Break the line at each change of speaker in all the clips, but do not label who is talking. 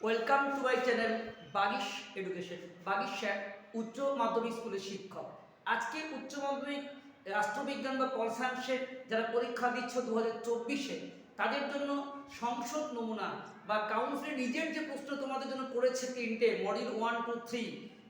Welcome to my channel Bagish education Bagish sir উচ্চ মাধ্যমিক স্কুলের শিক্ষক। আজকে উচ্চ মাধ্যমিক, রাষ্ট্রবিজ্ঞান বা পল সায়েন্সের যারা পরীক্ষা দিচ্ছ দু হাজার চব্বিশে, তাদের জন্য সংসদ নমুনা বা কাউন্সিলের নিজের যে প্রশ্ন তোমাদের জন্য করেছে তিনটে মডিউল ওয়ান টু থ্রি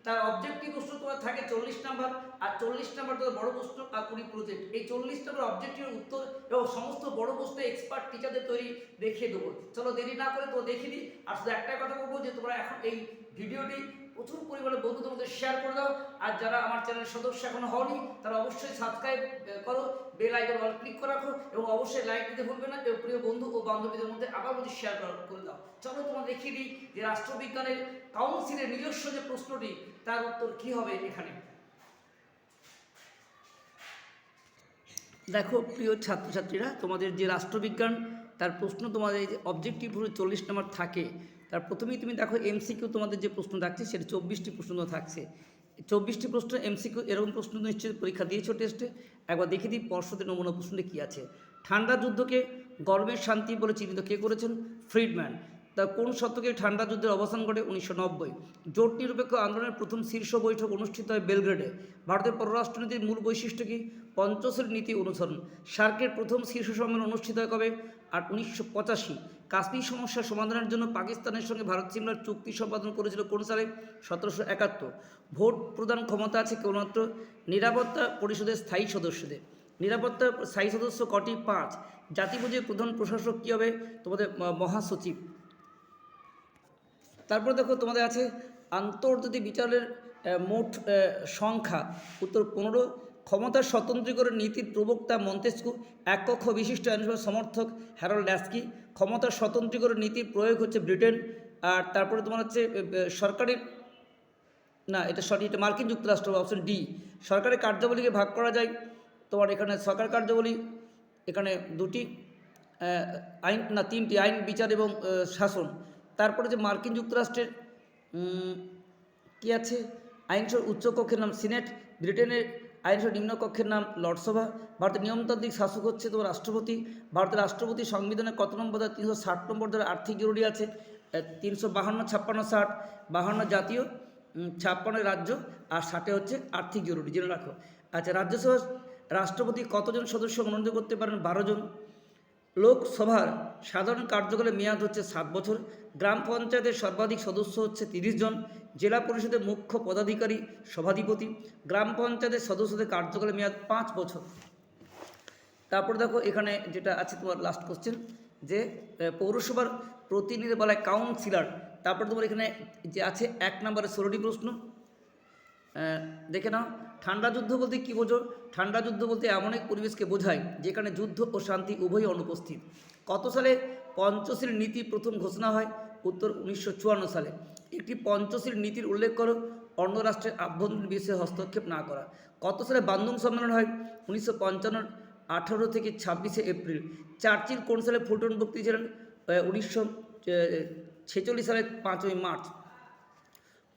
তার অবজেক্টিভ প্রশ্ন তোমার থাকে চল্লিশ নাম্বার আর চল্লিশ নাম্বার তোমার বড় প্রশ্ন আর কুড়ি প্রজেক্ট এই চল্লিশ নাম্বার অবজেক্টিভের উত্তর এবং সমস্ত বড় প্রশ্ন এক্সপার্ট টিচারদের তৈরি দেখিয়ে দেবো। চলো দেরি না করে তো দেখে দিই আর শুধু একটাই কথা বলব যে তোমরা এখন এই ভিডিওটি প্রচুর পরিমাণে বন্ধু তোমাদের শেয়ার করে দাও। আর যারা আমার চ্যানেলের সদস্য এখনও হওনি, তারা অবশ্যই সাবস্ক্রাইব করো। বেল আইকন অল ক্লিক করে রাখো এবং অবশ্যই লাইক দিতে ভুলবে না। এবং প্রিয় বন্ধু ও বান্ধবীদের মধ্যে আবার বলছি শেয়ার করে দাও। চলো তোমরা দেখিয়ে দিই যে রাষ্ট্রবিজ্ঞানের কাউন্সিলের নিজস্ব যে প্রশ্নটি, তার উত্তর কী হবে এখানে? দেখো, প্রিয় ছাত্রছাত্রীরা, তোমাদের যে রাষ্ট্রবিজ্ঞান, তার প্রশ্ন তোমাদের যে অবজেক্টিভ হলে চল্লিশ নম্বর থাকে, তার প্রথমেই তুমি দেখো এমসিকিউ তোমাদের যে প্রশ্ন থাকছে, সেটা চব্বিশটি প্রশ্ন থাকছে। চব্বিশটি প্রশ্ন এমসিকিউ এরকম প্রশ্ন নিশ্চয়ই পরীক্ষা দিয়েছ টেস্টে একবার দেখে দিই পর্ষদের নমুনা প্রশ্নটি কী আছে। ঠান্ডা যুদ্ধকে গরমের শান্তি বলে চিহ্নিত কে করেছেন? ফ্রিডম্যান। তা কোন শতকে ঠান্ডা যুদ্ধের অবসান ঘটে? উনিশশো নব্বই। জোট নিরপেক্ষ আন্দোলনের প্রথম শীর্ষ বৈঠক অনুষ্ঠিত হয় বেলগ্রেডে। ভারতের পররাষ্ট্রনীতির মূল বৈশিষ্ট্য কি? পঞ্চশীল নীতি অনুসরণ। সার্কের প্রথম শীর্ষ সম্মেলন অনুষ্ঠিত হয় কবে? আর উনিশশো পঁচাশি। কাশ্মীর সমস্যার সমাধানের জন্য পাকিস্তানের সঙ্গে ভারত সিমলার চুক্তি সম্পাদন করেছিল কোন সালে? সতেরোশো একাত্তর। ভোট প্রদান ক্ষমতা আছে কেবলমাত্র নিরাপত্তা পরিষদের স্থায়ী সদস্যদের। নিরাপত্তা স্থায়ী সদস্য কটি? পাঁচ। জাতিপুঞ্জের প্রধান প্রশাসক কী হবে? তোমাদের মহাসচিব। তারপর দেখো তোমাদের আছে আন্তর্জাতিক বিচারের মোট সংখ্যা। উত্তর পনেরো ক্ষমতার স্বতন্ত্রীকরণ নীতির প্রবক্তা মন্তেস্কু এক কক্ষ বিশিষ্ট আইনসভার সমর্থক হ্যারল্ড ড্যাস্কি ক্ষমতার স্বতন্ত্রীকরণ নীতির প্রয়োগ হচ্ছে ব্রিটেন। আর তারপরে তোমার হচ্ছে আহ, আহ, সরকারি না এটা সঠিক এটা মার্কিন যুক্তরাষ্ট্র অপশন ডি। সরকারের কার্যাবলীকে ভাগ করা যায়। তোমার এখানে সরকার কার্যাবলী এখানে দুটি আইন না তিনটি আইন বিচার এবং শাসন। তারপরে যে মার্কিন যুক্তরাষ্ট্রের কি আছে? আইনসভার উচ্চ কক্ষের নাম সিনেট, ব্রিটেনের আইনসভার নিম্ন কক্ষের নাম লর্ডসভা, ভারতের নিয়মতান্ত্রিক শাসক হচ্ছে তোমার রাষ্ট্রপতি, ভারতের রাষ্ট্রপতি সংবিধানের কত নম্বর দ্বারা তিনশো ষাট নম্বর দ্বারা আর্থিক জরুরি আছে তিনশো বাহান্ন, ছাপ্পান্ন, ষাট, বাহান্ন জাতীয় ছাপ্পান্ন রাজ্য আর ষাটে হচ্ছে আর্থিক জরুরি, জেনে রাখো। আচ্ছা রাজ্যসভা রাষ্ট্রপতি কতজন সদস্য মনোনীত করতে পারেন? বারো জন। লোকসভার সাধারণ কার্যকালের মেয়াদ হচ্ছে সাত বছর। গ্রাম পঞ্চায়েতের সর্বাধিক সদস্য হচ্ছে তিরিশ জন। জেলা পরিষদের মুখ্য পদাধিকারী সভাধিপতি। গ্রাম পঞ্চায়েতের সদস্যদের কার্যকালের মেয়াদ পাঁচ বছর। তারপর দেখো এখানে যেটা আছে তোমার লাস্ট কোশ্চেন যে পৌরসভার প্রতিনিধি বলা হয় কাউন্সিলর তারপর তোমার এখানে যে আছে এক নম্বরে ষোলোটি প্রশ্ন। দেখে নাও। ঠান্ডা যুদ্ধ বলতে কী বোঝো? ঠান্ডা যুদ্ধ বলতে এমন এক পরিবেশকে বোঝায় যেখানে যুদ্ধ ও শান্তি উভয়ই অনুপস্থিত। কত সালে পঞ্চশীল নীতি প্রথম ঘোষণা হয়? উত্তর উনিশশো চুয়ান্ন সালে। একটি পঞ্চশীল নীতির উল্লেখ করো। অন্য রাষ্ট্রের আভ্যন্তরীণ বিষয়ে হস্তক্ষেপ না করা। কত সালে বান্দুং সম্মেলন হয়? উনিশশো পঞ্চান্ন আঠারো থেকে ছাব্বিশে এপ্রিল। চার্চিল কোন সালে ফুলটন বক্তি ছিলেন? উনিশশো ছেচল্লিশ সালের পাঁচই মার্চ।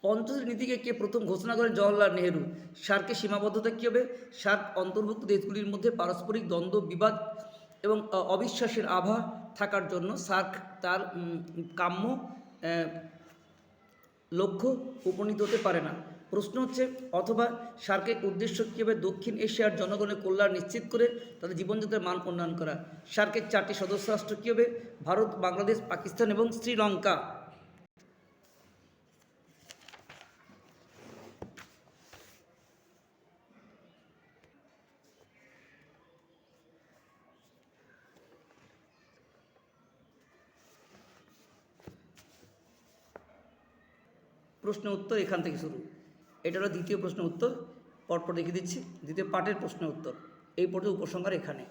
পঞ্চশীল নীতিকে কে প্রথম ঘোষণা করেন? জওয়াহরলাল নেহেরু। সার্কের সীমাবদ্ধতা কী হবে? সার্ক অন্তর্ভুক্ত দেশগুলির মধ্যে পারস্পরিক দ্বন্দ্ব, বিবাদ এবং অবিশ্বাসের আভা থাকার জন্য সার্ক তার কাম্য লক্ষ্য উপনীত হতে পারে না। প্রশ্ন হচ্ছে, অথবা সার্কের উদ্দেশ্য কী হবে? দক্ষিণ এশিয়ার জনগণের কল্যাণ নিশ্চিত করে তাদের জীবনযাত্রার মান উন্নয়ন করা। সার্কের চারটি সদস্য রাষ্ট্র কী হবে? ভারত, বাংলাদেশ, পাকিস্তান এবং শ্রীলঙ্কা। প্রশ্ন উত্তর এখান থেকে শুরু। এটা হলো দ্বিতীয় প্রশ্ন উত্তর, পরপর দেখে দিচ্ছি। দ্বিতীয় পাঠের প্রশ্ন উত্তর। এই পর্যন্ত উপসংহার এখানে।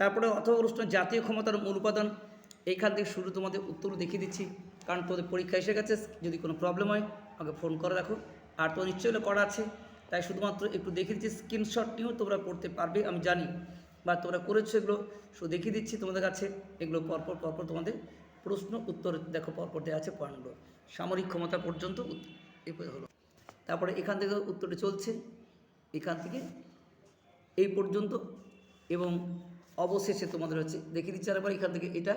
তারপরে অথবা প্রশ্ন জাতীয় ক্ষমতার মূল উপাদান এইখান থেকে শুরু তোমাদের উত্তর দেখিয়ে দিচ্ছি। কারণ তোমাদের পরীক্ষা এসে গেছে, যদি কোনো প্রবলেম হয়, আমাকে ফোন করে রাখো। আর তো নিশ্চয়ই হলে করা আছে। তাই শুধুমাত্র একটু দেখিয়ে দিচ্ছি স্ক্রিনশট নিয়েও তোমরা পড়তে পারবে, আমি জানি। বা তোমরা করেছ এগুলো, শুধু দেখিয়ে দিচ্ছি তোমাদের কাছে। এগুলো পরপর পরপর তোমাদের প্রশ্ন উত্তর, দেখো পরপর দেওয়া আছে পয়েন্টগুলো সামরিক ক্ষমতা পর্যন্ত হলো। তারপরে এখান থেকে উত্তরে চলছে। এখান থেকে এই পর্যন্ত এবং অবশেষে তোমাদের হচ্ছে দেখে দিচ্ছে আরেকবার, এখান থেকে এটা।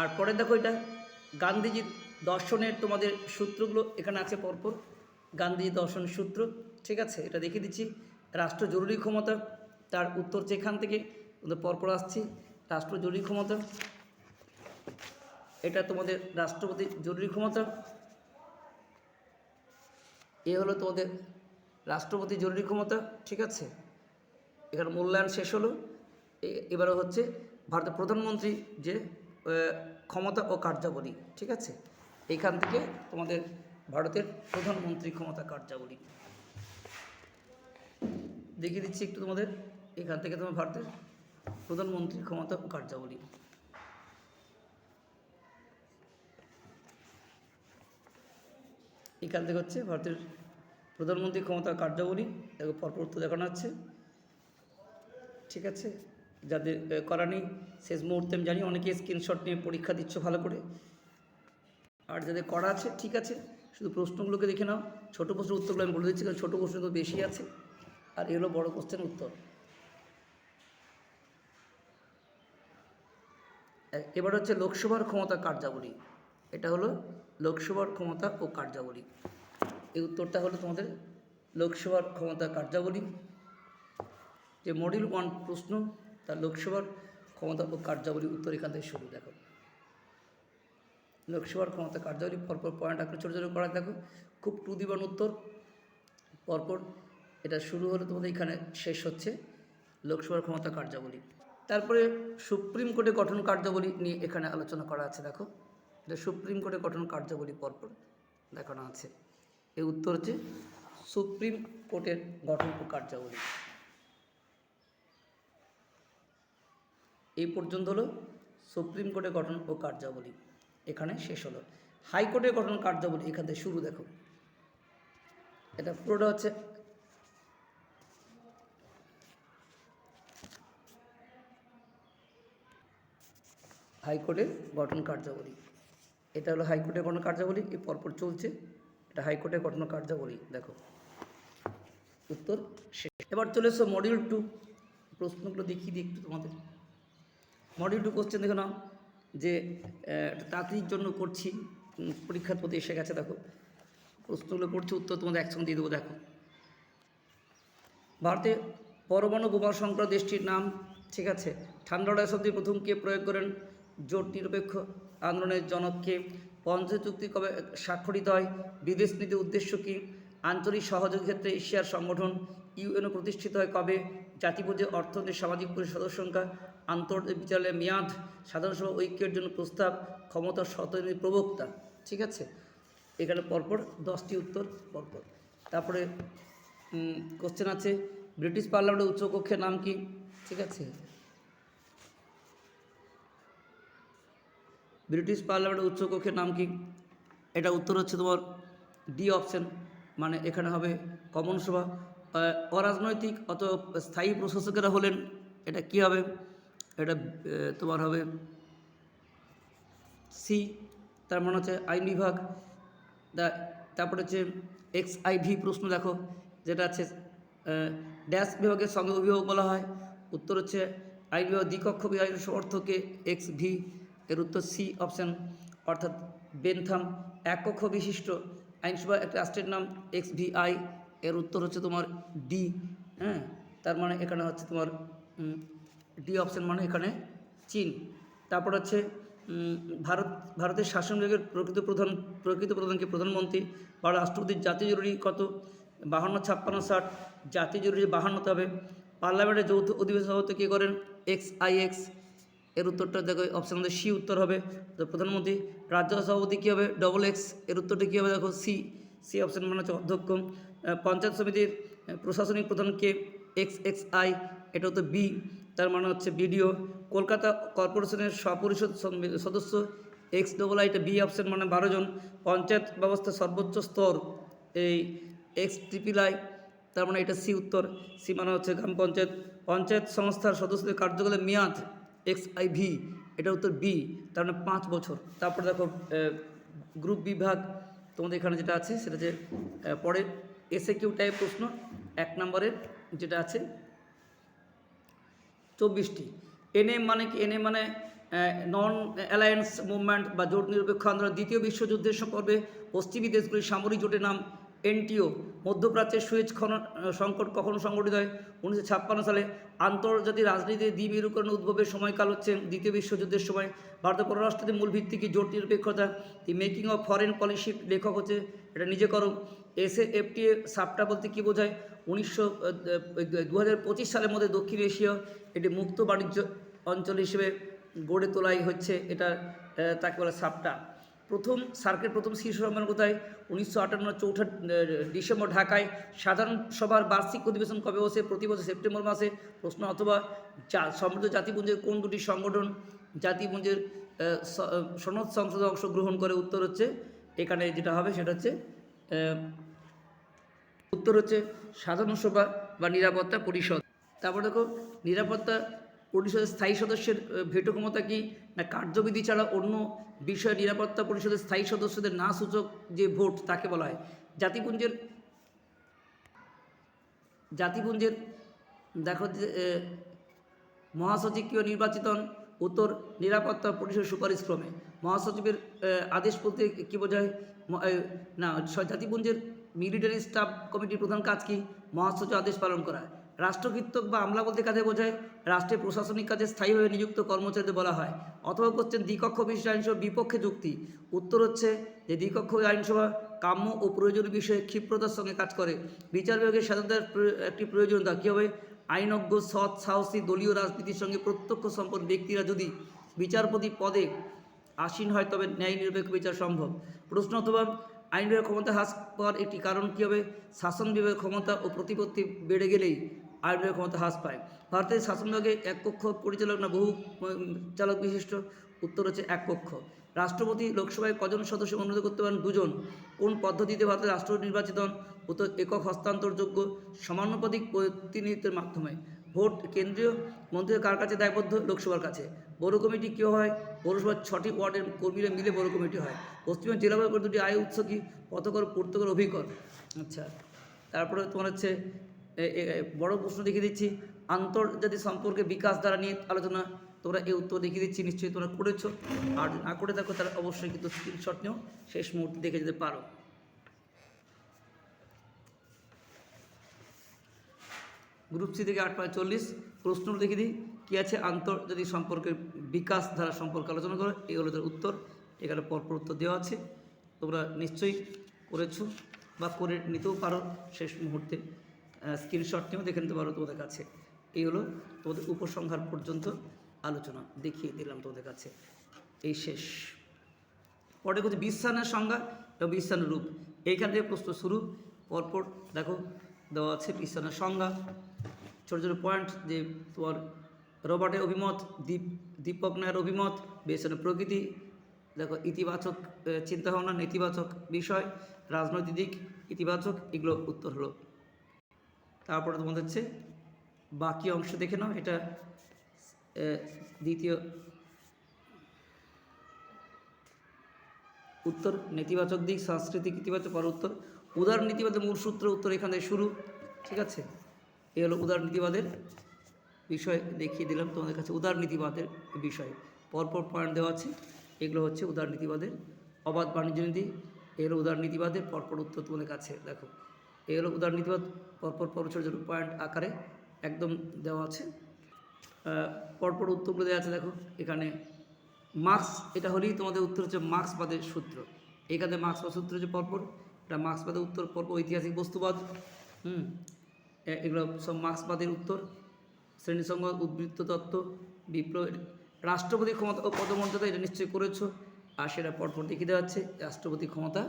আর পরে দেখো এটা, গান্ধীজির দর্শনের তোমাদের সূত্রগুলো এখানে আছে পরপর। গান্ধীজির দর্শন সূত্র, ঠিক আছে, এটা দেখিয়ে দিচ্ছি। রাষ্ট্র জরুরি ক্ষমতা, তার উত্তর যেখান এখান থেকে। পরপর আসছি। রাষ্ট্র জরুরি ক্ষমতা। এটা তোমাদের রাষ্ট্রপতি জরুরি ক্ষমতা। এ হলো তোমাদের রাষ্ট্রপতি জরুরি ক্ষমতা, ঠিক আছে? এখানে মূল্যায়ন শেষ হলো। এবারে হচ্ছে ভারতের প্রধানমন্ত্রী যে ক্ষমতা ও কার্যাবলী, ঠিক আছে? এইখান থেকে তোমাদের ভারতের প্রধানমন্ত্রী ক্ষমতা কার্যাবলী। দেখিয়ে দিচ্ছি একটু তোমাদের। এখান থেকে তোমার ভারতের প্রধানমন্ত্রী ক্ষমতা ও কার্যাবলী। এখান থেকে হচ্ছে ভারতের প্রধানমন্ত্রী ক্ষমতা কার্যাবলী। দেখো, পরপর তো দেখানো হচ্ছে। ঠিক আছে? যাদের করা নেই, শেষ মুহূর্তে আমি জানি, অনেকে স্ক্রিনশট নিয়ে পরীক্ষা দিচ্ছ ভালো করে। আর যাদের করা আছে, ঠিক আছে। শুধু প্রশ্নগুলোকে দেখে নাও। ছোটো প্রশ্নের উত্তরগুলো আমি বলে দিচ্ছি, কারণ ছোটো প্রশ্ন তো বেশি আছে। আর এগুলো বড় কোশ্চেন উত্তর। এবার হচ্ছে লোকসভার ক্ষমতা কার্যাবলী। এটা হলো লোকসভার ক্ষমতা ও কার্যাবলী। এই উত্তরটা হলো তোমাদের লোকসভার ক্ষমতা কার্যাবলী। যে মডিউল ওয়ান প্রশ্ন তার লোকসভার ক্ষমতা ও কার্যাবলী উত্তর এখান থেকে শুরু, দেখো। লোকসভার ক্ষমতা কার্যাবলী, পরপর পয়েন্ট আকারে ছোটো ছোটো করা, দেখো। খুব টু দিবান উত্তর। পরপর এটা শুরু হলো তোমাদের এখানে, শেষ হচ্ছে লোকসভার ক্ষমতা কার্যাবলী। তারপরে সুপ্রিম কোর্টে গঠন কার্যাবলী নিয়ে এখানে আলোচনা করা আছে, দেখো। সুপ্রিম কোর্টে গঠন কার্যাবলী পরপর দেখানো আছে। এই উত্তর হচ্ছে সুপ্রিম কোর্টের গঠন কার্যাবলী। এই পর্যন্ত হলো সুপ্রিম কোর্টের গঠন ও কার্যাবলী। এখানে শেষ হলো। হাইকোর্টের গঠন কার্যাবলী এখান থেকে শুরু, দেখো। এটা পুরোটা হচ্ছে হাইকোর্টের গঠন কার্যাবলী। এটা হলো হাইকোর্টের গঠন কার্যাবলী এই পরপর চলছে। এটা হাইকোর্টের গঠন কার্যাবলী, দেখো। উত্তর এবার চলে এসো মডিউল টু প্রশ্নগুলো দেখিয়ে দিই একটু তোমাদের। মডিউল টু কোশ্চেন দেখো নাও, যে তাড়াতাড়ির জন্য করছি। পরীক্ষার প্রতি এসে গেছে, দেখো। প্রশ্নগুলো করছি, উত্তর তোমাদের একসঙ্গে দিয়ে দেবো, দেখো। ভারতে পরমাণু বোমা সংক্রান্ত দেশটির নাম ঠিক আছে। ঠান্ডা লড়াই শব্দটি প্রথম কে প্রয়োগ করেন? জোট নিরপেক্ষ আন্দোলনের জনককে পঞ্চ চুক্তি কবে স্বাক্ষরিত হয়, বিদেশ নীতির উদ্দেশ্য কী, আঞ্চলিক সহযোগী ক্ষেত্রে এশিয়ার সংগঠন ইউএনও প্রতিষ্ঠিত হয় কবে জাতিপুঞ্জে অর্থনৈতিক সামাজিক পরিষদ সদস্য সংখ্যা, আন্তর্জাতিক বিচারের মেয়াদ, সাধারণ সভা ঐক্যের জন্য প্রস্তাব, ক্ষমতার শতদিনী প্রবক্তা। ঠিক আছে? এখানে পরপর দশটি উত্তর, পরপর। তারপরে কোশ্চেন আছে, ব্রিটিশ পার্লামেন্টের উচ্চকক্ষের নাম কি? ঠিক আছে? ব্রিটিশ পার্লামেন্টের উচ্চকক্ষের নাম কি? এটা উত্তর হচ্ছে তোমার ডি অপশন মানে এখানে হবে কমন সভা। অরাজনৈতিক অত স্থায়ী প্রশাসকেরা হলেন, এটা কি হবে? এটা তোমার হবে সি, তার মানে হচ্ছে আইন বিভাগ। তারপরে হচ্ছে এক্স আই ভি প্রশ্ন দেখো, যেটা আছে ড্যাশ বিভাগের সঙ্গে অভিভাবক বলা হয়। উত্তর হচ্ছে আইন বিভাগ দ্বিকক্ষ বিভাগের অর্থকে এক্স ভি এর উত্তর সি অপশান, অর্থাৎ বেনথাম এক কক্ষ বিশিষ্ট আইনসভা একটা রাষ্ট্রের নাম এক্স ভি আই, এর উত্তর হচ্ছে তোমার ডি হ্যাঁ? তার মানে এখানে হচ্ছে তোমার ডি অপশান মানে এখানে চীন। তারপর হচ্ছে ভারত, ভারতের শাসন বিভাগের প্রকৃত প্রধান, প্রকৃত প্রধানকে প্রধানমন্ত্রী। বা রাষ্ট্রপতির জাতীয় জরুরি কত? বাহান্ন, ছাপ্পান্ন, ষাট। জাতীয় জরুরি বাহান্নতে হবে। পার্লামেন্টের যৌথ অধিবেশন কী করেন? X I X. এর উত্তরটা দেখো অপশান আমাদের সি উত্তর হবে। তো প্রধানমন্ত্রী, রাজ্য সভাপতি কী হবে? ডবল এক্সের উত্তরটা কী হবে? দেখো সি সি অপশান মানে হচ্ছে অধ্যক্ষ। পঞ্চায়েত সমিতির প্রশাসনিক প্রধানকে এক্স এক্স আই এটা হতো বি তার মানে হচ্ছে বিডিও কলকাতা কর্পোরেশনের সপরিষদ সদস্য এক্স ডবল আই এটা বি অপশান মানে বারো জন। পঞ্চায়েত ব্যবস্থার সর্বোচ্চ স্তর, এই এক্স ট্রিপল আই তার মানে এটা সি উত্তর। সি মানে হচ্ছে গ্রাম পঞ্চায়েত। পঞ্চায়েত সংস্থার সদস্যদের কার্যকালের মেয়াদ এক্স আই ভি এটা উত্তর বি তার মানে পাঁচ বছর। তারপর দেখো গ্রুপ বিভাগ, তোমাদের এখানে যেটা আছে, সেটা যে পরে এসে কিউ টাইপ প্রশ্ন, এক নম্বরের যেটা আছে, চব্বিশটি। এনএম মানে কি? এনএম মানে নন অ্যালায়েন্স মুভমেন্ট বা জোট নিরপেক্ষ আন্দোলন, দ্বিতীয় বিশ্বযুদ্ধের পর্বে পশ্চিমী দেশগুলির সামরিক জোটের নাম এনটিও, মধ্যপ্রাচ্যের সুয়েজ খনন সংকট কখনো সংগঠিত হয়? উনিশশো ছাপ্পান্ন সালে আন্তর্জাতিক রাজনীতিতে দ্বিমেরুকরণ উদ্ভবের সময়কাল হচ্ছে দ্বিতীয় বিশ্বযুদ্ধের সময়। ভারতের পররাষ্ট্রের মূল ভিত্তি কি? জোট নিরপেক্ষতা। The making of foreign policy লেখক হচ্ছে, এটা নিজে করো। এস এফটিএ সাপটা বলতে কী বোঝায়? উনিশশো দু সালের মধ্যে দক্ষিণ এশীয় এটি মুক্ত বাণিজ্য অঞ্চল হিসেবে গড়ে তোলাই হচ্ছে এটা তাকে বলে সাপটা। প্রথম সার্কের প্রথম শীর্ষ সম্মেলন কোথায়? উনিশশো আটান্ন চৌঠা ডিসেম্বর ঢাকায়। সাধারণ সভার বার্ষিক অধিবেশন কবে বসে প্রতি বছর সেপ্টেম্বর মাসে। প্রশ্ন, অথবা সমৃদ্ধ জাতিপুঞ্জের কোন দুটি সংগঠন জাতিপুঞ্জের সনদ সংসদে অংশগ্রহণ করে? উত্তর হচ্ছে, এখানে যেটা হবে সেটা হচ্ছে উত্তর হচ্ছে সাধারণ সভা বা নিরাপত্তা পরিষদ। তারপর দেখো, নিরাপত্তা পরিষদের স্থায়ী সদস্যের ভেটো ক্ষমতা কি? না, কার্যবিধি ছাড়া অন্য বিষয় নিরাপত্তা পরিষদের স্থায়ী সদস্যদের না সূচক যে ভোট, তাকে বলা হয়। জাতিপুঞ্জের জাতিপুঞ্জের, দেখো যে মহাসচিবীয় নির্বাচিত উত্তর নিরাপত্তা পরিষদ সুপারিশ ক্রমে। মহাসচিবের আদেশ বলতে কী বোঝায়? না জাতিপুঞ্জের মিলিটারি স্টাফ কমিটির প্রধান কাজ কি? মহাসচিব আদেশ পালন করা। রাষ্ট্রকৃতক বা আমলা বলতে কাজে বোঝায়, রাষ্ট্রের প্রশাসনিক কাজে স্থায়ীভাবে নিযুক্ত কর্মচারীদের বলা হয়। অথবা করছেন দ্বিকক্ষ বিশিষ্ট আইনসভা বিপক্ষে যুক্তি। উত্তর হচ্ছে যে দ্বিকক্ষ আইনসভা কাম্য ও প্রয়োজনীয় বিষয়ে ক্ষিপ্রতার সঙ্গে কাজ করে। বিচার বিভাগের স্বাধীনতার একটি প্রয়োজনীয়তা কী হবে? আইনজ্ঞ, সৎ, সাহসী, দলীয় রাজনীতির সঙ্গে প্রত্যক্ষ সম্পদ ব্যক্তিরা যদি বিচারপতি পদে আসীন হয়, তবে ন্যায় নিরপেক্ষ বিচার সম্ভব। প্রশ্ন অথবা, আইন বিভাগের ক্ষমতা হ্রাস পাওয়ার একটি কারণ কী হবে? শাসন বিভাগের ক্ষমতা ও প্রতিপত্তি বেড়ে গেলেই আইন ক্ষমতা হ্রাস পায়। ভারতের শাসন বিভাগে এক কক্ষ, পরিচালক না বহু চালক বিশিষ্ট, উত্তর হচ্ছে এক কক্ষ। রাষ্ট্রপতি লোকসভায় কজন সদস্য অনুরোধ করতে পারেন দুজন? কোন পদ্ধতিতে ভারতের রাষ্ট্রপতি নির্বাচিত হন? উত্তর, একক হস্তান্তরযোগ্য, সমানুপাতিক প্রতিনিধিত্বের মাধ্যমে। ভোট কেন্দ্রীয় মন্ত্রী কার কাছে দায়বদ্ধ? লোকসভার কাছে। বড় কমিটি কী হয়? পৌরসভার ছটি ওয়ার্ডের কর্মীরা মিলে বড় কমিটি হয়। পশ্চিমবঙ্গ জেলা দুটি আয় উৎস কি? পথকর, পূর্তকর, অভিকর। আচ্ছা তারপরে তোমার হচ্ছে বড় প্রশ্ন দেখিয়ে দিচ্ছি। আন্তর্জাতিক সম্পর্কে বিকাশ দ্বারা নিয়ে আলোচনা, তোমরা এই উত্তর দেখিয়ে দিচ্ছি, নিশ্চয়ই তোমরা করেছ। আর না করে থাকো, তাহলে অবশ্যই কিন্তু স্ক্রিনশট নিয়েও শেষ মুহূর্তে দেখে যেতে পারো। গ্রুপ সি থেকে আট পয়েন্ট চল্লিশ প্রশ্ন দেখে দিই। কী আছে? আন্তর্জাতিক সম্পর্কের বিকাশ ধারা সম্পর্কে আলোচনা করো। এই হলো তার উত্তর। এখানে পরপর উত্তর দেওয়া আছে। তোমরা নিশ্চয়ই করেছ বা করে নিতেও পারো, শেষ মুহূর্তে। স্ক্রিনশট নিয়েও দেখে নিতে পারো তোমাদের কাছে। এই হলো তোমাদের উপসংহার পর্যন্ত আলোচনা, দেখিয়ে দিলাম তোমাদের কাছে। এই শেষ। পরে হচ্ছে বিশ্বায়নের সংজ্ঞা এবং বিশ্বায়নের রূপ। এইখান থেকে প্রশ্ন শুরু। পরপর দেখো দেওয়া আছে বিশ্বায়নের সংজ্ঞা। ছোটো ছোটো পয়েন্ট যে তোমার রবার্টের অভিমত, দীপ, দীপক নায়ের অভিমত বিশ্বায়নের প্রকৃতি, দেখো ইতিবাচক চিন্তাভাবনা, নেতিবাচক বিষয়, রাজনৈতিক দিক, ইতিবাচক, এগুলো উত্তর হলো। তারপরে তোমাদের হচ্ছে বাকি অংশ দেখে নাও, এটা দ্বিতীয়, উত্তর, নেতিবাচক দিক, সাংস্কৃতিক ইতিবাচক পর উত্তর, উদার নীতিবাদের মূল সূত্র উত্তর এখান থেকে শুরু, ঠিক আছে? এ হলো উদার নীতিবাদের বিষয়, দেখিয়ে দিলাম তোমাদের কাছে উদার নীতিবাদের বিষয়। পরপর পয়েন্ট দেওয়া আছে, এগুলো হচ্ছে উদার নীতিবাদের অবাধ বাণিজ্য নীতি এগুলো উদার নীতিবাদের পরপর উত্তর তোমাদের কাছে, দেখো। এ হলো উদার নীতিবাদ পরপর পর ছোটো ছোটো পয়েন্ট আকারে একদম দেওয়া আছে। পরপর উত্তরগুলো দেওয়া আছে, দেখো, এখানে মার্কস এটা হলেই তোমাদের উত্তর হচ্ছে মার্ক্সবাদের সূত্র। এখানে মার্ক্সবাদ সূত্র হচ্ছে পরপর, এটা মার্ক্সবাদের উত্তর, পরপর ঐতিহাসিক বস্তুবাদ, হুম? এগুলো সব মার্ক্সবাদের উত্তর। শ্রেণীসংঘ উদ্বৃত্ত তত্ত্ব, বিপ্লব, রাষ্ট্রপতি ক্ষমতা ও পদমর্যাদা এটা নিশ্চয়ই করেছ। আর সেটা পরপর দেখিয়ে দেওয়া হচ্ছে, রাষ্ট্রপতি ক্ষমতা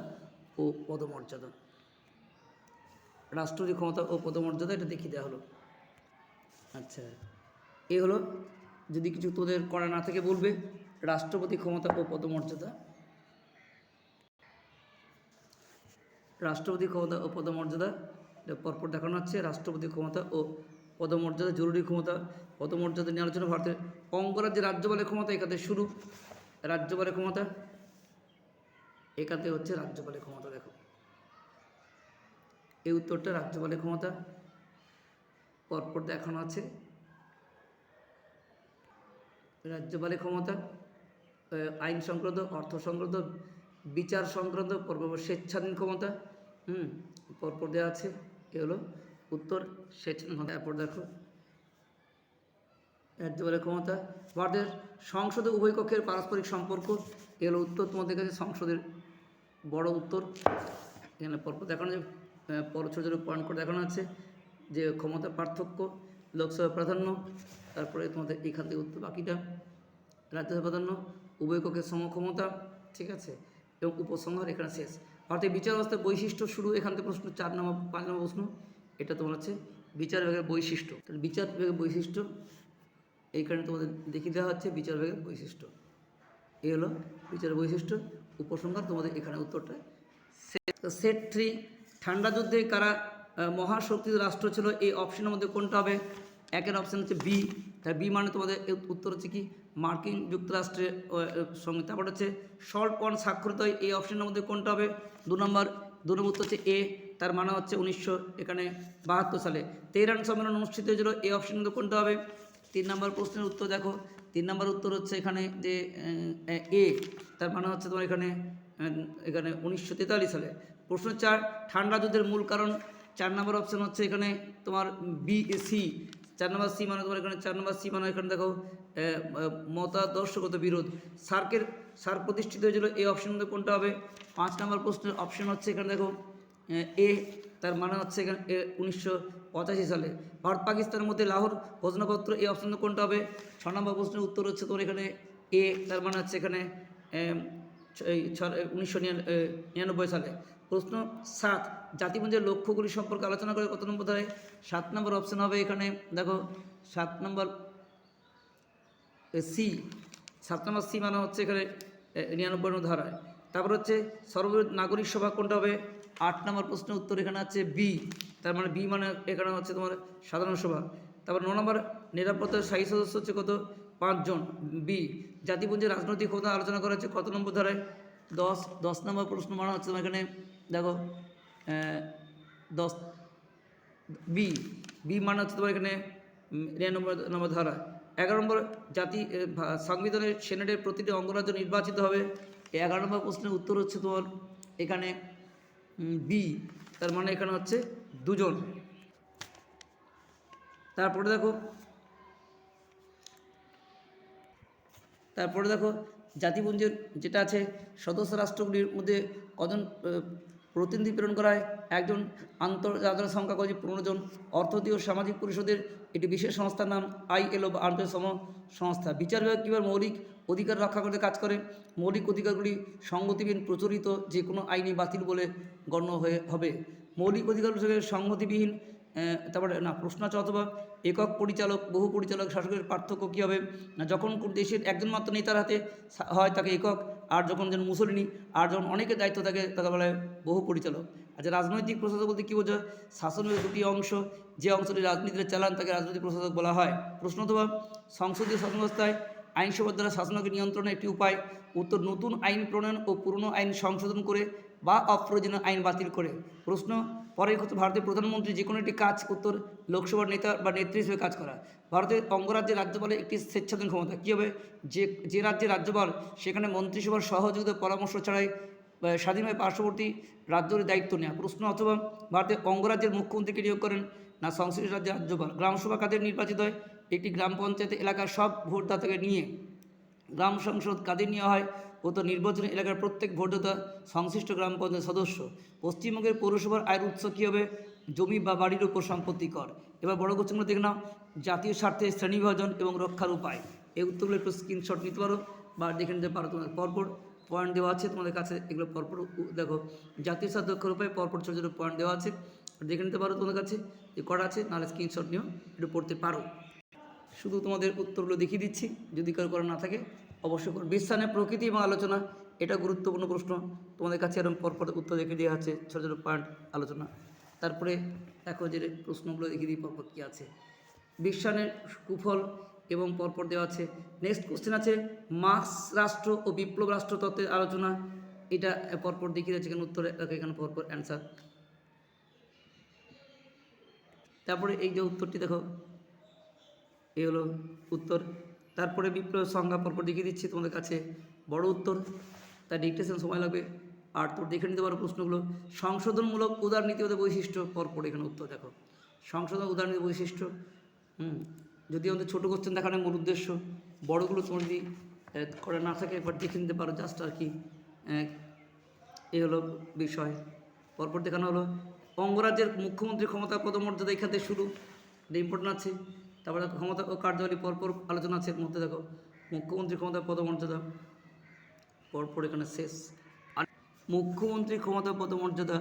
ও পদমর্যাদা। রাষ্ট্রপতি ক্ষমতা ও পদমর্যাদা এটা দেখিয়ে দেওয়া হলো। আচ্ছা এ হলো যদি কিছু তোদের করা না থেকে বলবে, রাষ্ট্রপতি ক্ষমতা ও পদমর্যাদা। রাষ্ট্রপতি ক্ষমতা ও পদমর্যাদা পরপর দেখানো হচ্ছে, রাষ্ট্রপতি ক্ষমতা ও পদমর্যাদা, জরুরি ক্ষমতা, পদমর্যাদা নিয়ে আলোচনা ভারতের অঙ্গরাজ্যের রাজ্যপালের ক্ষমতা একাতে শুরু রাজ্যপালের ক্ষমতা এখানে হচ্ছে রাজ্যপালের ক্ষমতা, দেখো। এই উত্তরটা রাজ্যপালের ক্ষমতা। পরপর দেখানো আছে। রাজ্যপালের ক্ষমতা। আইন সংক্রান্ত অর্থ সংক্রান্ত বিচার সংক্রান্ত পরপর স্বেচ্ছাধীন ক্ষমতা। হুম পরপর দেওয়া আছে। এ হলো উত্তর। স্বেচ্ছাধীন ক্ষমতা এরপর দেখো। রাজ্যপালের ক্ষমতা। ভারতের সংসদে উভয় কক্ষের পারস্পরিক সম্পর্ক। এ হলো উত্তর। তোমাদের কাছে সংসদের বড় উত্তর। এখানে পরপর দেখানো যে আহ, পর ছোটো ছোটো পয়েন্ট করে দেখানো আছে যে ক্ষমতা পার্থক্য, লোকসভা প্রাধান্য, তারপরে তোমাদের এখান থেকে উত্তর বাকিটা, রাজ্যসভা প্রাধান্য, উভয় কক্ষের সমক্ষমতা, ঠিক আছে, এবং উপসংহার এখানে শেষ। ভারতের বিচার ব্যবস্থার বৈশিষ্ট্য শুরু, এখান থেকে প্রশ্ন চার নম্বর, পাঁচ নম্বর প্রশ্ন, এটা তোমার হচ্ছে বিচার বিভাগের বৈশিষ্ট্য। তাহলে বিচার বিভাগের বৈশিষ্ট্য এইখানে তোমাদের দেখিয়ে দেওয়া হচ্ছে বিচার বিভাগের বৈশিষ্ট্য। এই হলো বিচার বৈশিষ্ট্য, উপসংহার, তোমাদের এখানে উত্তরটা সেট থ্রি ঠান্ডা যুদ্ধে কারা মহাশক্তি রাষ্ট্র ছিল, এই অপশনের মধ্যে কোনটা হবে? একের অপশন হচ্ছে বি তার বি মানে তোমাদের উত্তর হচ্ছে কি? মার্কিন যুক্তরাষ্ট্রের সঙ্গে তারপর হচ্ছে শর্ট পয়েন্ট স্বাক্ষরিত এই অপশনের মধ্যে কোনটা হবে? দু নম্বর দু নম্বর উত্তর হচ্ছে এ তার মানে হচ্ছে উনিশশো এখানে বাহাত্তর সালে। তেহরান সম্মেলন অনুষ্ঠিত হয়েছিল, এই অপশনের মধ্যে কোনটা হবে? তিন নম্বর প্রশ্নের উত্তর দেখো, তিন নম্বর উত্তর হচ্ছে এখানে যে এ, তার মানে হচ্ছে তোমার এখানে এখানে উনিশশো তেতাল্লিশ সালে। প্রশ্ন চার, ঠান্ডা দুধের মূল কারণ। চার নম্বর অপশান হচ্ছে এখানে তোমার বি সি চার নম্বর সি মানে তোমার এখানে, চার নম্বর সি মানে এখানে দেখো মতাদর্শগত বিরোধ। সার্কের, সার প্রতিষ্ঠিত হয়েছিল এই অপশন কোনটা হবে? পাঁচ নম্বর প্রশ্নের অপশন হচ্ছে এখানে দেখো, এ তার মানে হচ্ছে এখানে, এ, উনিশশো পঁচাশি সালে। ভারত, পাকিস্তানের মধ্যে লাহোর ঘোষণাপত্র এই অপশন কোনটা হবে? ছ নম্বর প্রশ্নের উত্তর হচ্ছে তোমার এখানে এ তার মানে হচ্ছে এখানে উনিশশো নিরানব্বই সালে। প্রশ্ন সাত জাতিপুঞ্জের লক্ষ্যগুলি সম্পর্কে আলোচনা করে কত নম্বর ধারায়? সাত নম্বর অপশন হবে এখানে, দেখো, সাত নম্বর সি সাত নম্বর সি মানে হচ্ছে এখানে নিরানব্বই নম্বর ধারায়। তারপর হচ্ছে সর্ববৃহৎ নাগরিক সভা কোনটা হবে? আট নম্বর প্রশ্নের উত্তর এখানে আছে বি তার মানে বি মানে এখানে হচ্ছে তোমার সাধারণ সভা। তারপর ন নম্বর, নিরাপত্তার স্থায়ী সদস্য হচ্ছে কত? পাঁচজন বি জাতিপুঞ্জের রাজনৈতিক ক্ষমতা আলোচনা করা হচ্ছে কত নম্বর ধারায়? দশ দশ নম্বর প্রশ্ন মানা হচ্ছে তোমার এখানে দেখো দশ বি বি মানে হচ্ছে তোমার এখানে নিরানব্বই নম্বর ধারা। এগারো নম্বর জাতি সংবিধানের সেনেটের প্রতিটি অঙ্গরাজ্য নির্বাচিত হবে। এগারো নম্বর প্রশ্নের উত্তর হচ্ছে তোমার এখানে বি তার মানে এখানে হচ্ছে দুজন। তারপরে দেখো তারপরে দেখো জাতিপুঞ্জের যেটা আছে, সদস্য রাষ্ট্রগুলির মধ্যে কজন প্রতিনিধি প্রেরণ করা হয়। একজন আন্তর্জাতিক সংখ্যা করেছে পনেরো জন। অর্থনীতি ও সামাজিক পরিষদের একটি বিশেষ সংস্থার নাম আইএলও বা আন্তর্জাতিক সম সংস্থা। বিচার বিভাগ কীভাবে মৌলিক অধিকার রক্ষা করতে কাজ করে। মৌলিক অধিকারগুলি সংগতিবিহীন প্রচলিত যে কোনো আইনি বাতিল বলে গণ্য হয়ে হবে। মৌলিক অধিকার হিসেবে সংগতিবিহীন তারপরে না প্রশ্ন অথবা একক পরিচালক, বহু পরিচালক, শাসকের পার্থক্য কী হবে? না, যখন দেশের একজন মাত্র নেতার হাতে হয় তাকে একক আর যখন যেন মুসলিনী আর যখন অনেকের দায়িত্ব থাকে, তাকে বলে বহু পরিচালক। আচ্ছা রাজনৈতিক প্রশাসক বলতে কী বোঝায়? শাসনের দুটি অংশ, যে অংশটি রাজনীতিতে চালান, তাকে রাজনৈতিক প্রশাসক বলা হয়। প্রশ্ন অথবা, সংসদীয় শাসন ব্যবস্থায় আইনসভার দ্বারা শাসনকে নিয়ন্ত্রণের একটি উপায়, উত্তর নতুন আইন প্রণয়ন ও পুরনো আইন সংশোধন করে বা অপ্রয়োজনীয় আইন বাতিল করে। প্রশ্ন পরের ক্ষেত্রে ভারতের প্রধানমন্ত্রী যে কোনো একটি কাজ উত্তর লোকসভার নেতা বা নেত্রী হিসেবে কাজ করা। ভারতের অঙ্গরাজ্যের রাজ্যপালের একটি স্বেচ্ছাধীন ক্ষমতা। কী হবে? যে যে রাজ্যের রাজ্যপাল, সেখানে মন্ত্রিসভার সহযোগিতা পরামর্শ ছাড়াই স্বাধীনভাবে পার্শ্ববর্তী রাজ্যের দায়িত্ব নেওয়া। প্রশ্ন, অথবা ভারতের অঙ্গরাজ্যের মুখ্যমন্ত্রীকে নিয়োগ করেন না সংশ্লিষ্ট রাজ্যের রাজ্যপাল। গ্রামসভা কাদের নির্বাচিত হয়? একটি গ্রাম পঞ্চায়েত এলাকার সব ভোটদাতাকে নিয়ে গ্রাম সংসদ কাদের নেওয়া হয়? ও তো নির্বাচনী এলাকার প্রত্যেক ভোটদাতা সংশ্লিষ্ট গ্রাম পঞ্চায়েত সদস্য। পশ্চিমবঙ্গের পৌরসভার আয়ের উৎস কী হবে? জমি বা বাড়ির উপর সম্পত্তি কর। এবার বড় কোশ্চেনগুলো দেখে নাও। জাতীয় স্বার্থে শ্রেণীবিভাজন এবং রক্ষার উপায়। এই উত্তরগুলো একটু স্ক্রিনশট নিতে পারো বা দেখে নিতে পারো তোমাদের পরপর। পয়েন্ট দেওয়া আছে তোমাদের কাছে, এগুলো পরপর দেখো। জাতীয় স্বার্থ রক্ষার উপায়, পরপর ছোটো ছোটো পয়েন্ট দেওয়া আছে। দেখে নিতে পারো তোমাদের কাছে। যে করা আছে, নাহলে স্ক্রিনশট নিও, একটু পড়তে পারো। শুধু তোমাদের উত্তরগুলো দেখিয়ে দিচ্ছি। যদি কারও করা না থাকে অবশ্যই বিশ্বানের প্রকৃতি এবং আলোচনা, এটা গুরুত্বপূর্ণ প্রশ্ন। তোমাদের কাছে এরকম পরপর উত্তর দেখে দেওয়া আছে, ছোটো ছোটো পয়েন্ট আলোচনা। তারপরে দেখো যে প্রশ্নগুলো দেখিয়ে দিই, পরপর কী আছে। বিশ্বানের কুফল এবং পরপর দেওয়া আছে। নেক্সট কোশ্চেন আছে মার্ক্স রাষ্ট্র ও বিপ্লব রাষ্ট্র তত্ত্বের আলোচনা। এটা পরপর দেখিয়ে দিচ্ছে এখানে উত্তরে, দেখো এখানে পরপর অ্যান্সার তারপরে এই যে উত্তরটি দেখো, এই হলো উত্তর। তারপরে বিপ্লব সংজ্ঞা পরপর দেখিয়ে দিচ্ছি তোমাদের কাছে। বড় উত্তর, তার ডিকটেশন সময় লাগবে। আর তোর দেখে নিতে পারো প্রশ্নগুলো। সংশোধনমূলক উদারনীতিগত বৈশিষ্ট্য, পরপর এখানে উত্তর দেখো। সংশোধন উদারনীতি বৈশিষ্ট্য, হুম, যদি আমাদের ছোটো কোশ্চেন দেখানো মূল উদ্দেশ্য, বড়গুলো তোমার যদি করে না থাকে, একবার দেখে নিতে পারো জাস্ট আর কি। এই হলো বিষয়। পরপর দেখানো হলো, অঙ্গরাজ্যের মুখ্যমন্ত্রী ক্ষমতা পদমর্যাদা এখান থেকে শুরু। এটা ইম্পর্টেন্ট আছে। তারপরে ক্ষমতা ও কার্যাবলী পরপর আলোচনা আছে মধ্যে দেখো, মুখ্যমন্ত্রী ক্ষমতা পদমর্যাদা, পরপর এখানে শেষ। আর মুখ্যমন্ত্রী ক্ষমতা পদমর্যাদা,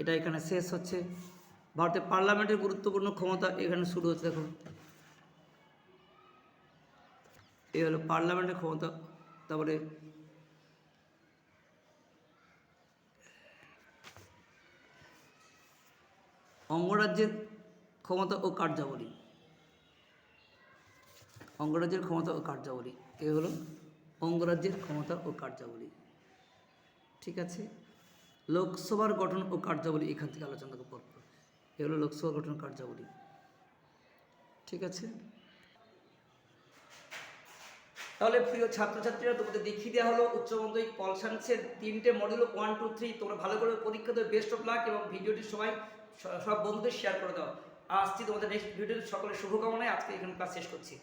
এটা এখানে শেষ হচ্ছে। ভারতের পার্লামেন্টের গুরুত্বপূর্ণ ক্ষমতা এখানে শুরু হচ্ছে, দেখো। এই হলো পার্লামেন্টের ক্ষমতা, তারপরে অঙ্গরাজ্যের ক্ষমতা ও কার্যাবলী। অঙ্গরাজ্যের ক্ষমতা ও কার্যাবলী। এ হলো অঙ্গরাজ্যের ক্ষমতা ও কার্যাবলী। ঠিক আছে? লোকসভার গঠন ও কার্যাবলী এখান থেকে আলোচনা করব এ হলো লোকসভা গঠন কার্যাবলী। ঠিক আছে? তাহলে প্রিয় ছাত্রছাত্রীরা, তোমাদের দেখিয়ে দেওয়া হলো উচ্চ মাধ্যমিক পল সায়েন্সের তিনটে মডেল ওয়ান টু থ্রি তোমরা ভালো করে পরীক্ষা দেবে বেস্ট অফ লাক এবং ভিডিওটি সবাই সব বন্ধুদের শেয়ার করে দাও। আসছি তোমাদের নেক্সট ভিডিওতে সকলের শুভকামনায় আজকে এখানে ক্লাস শেষ করছি।